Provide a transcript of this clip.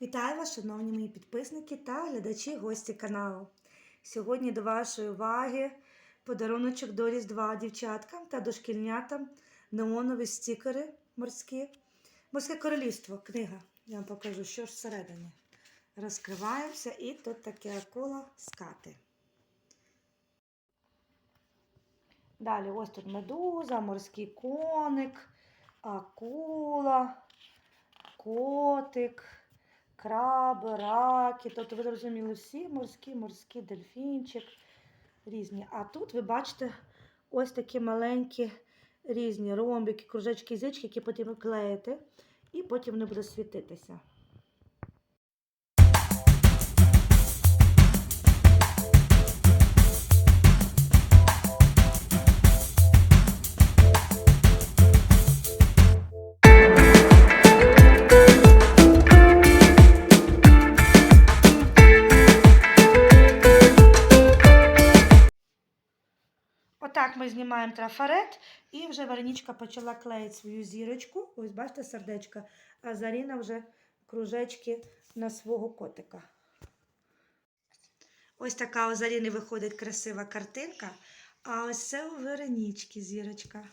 Вітаю вас, шановні мої підписники та глядачі гості каналу. Сьогодні до вашої уваги подаруночок до Різдва дівчаткам та дошкільнятам неонові стікери морські. Морське королівство, книга. Я вам покажу, що ж всередині. Розкриваємося і тут таке акула скати. Далі ось тут медуза, морський коник, акула, котик, краби, раки. Тобто ви зрозуміли всі морські, морські дельфінчик різні. А тут ви бачите ось такі маленькі різні ромбики, кружечки, язички, які потім клеїте, і потім вони будуть світитися. Отак ми знімаємо трафарет, і вже Варенічка почала клеїти свою зірочку. Ось бачите сердечко, а Заріна вже кружечки на свого котика. Ось така у Заріни виходить красива картинка. А ось це у Веренічки зірочка.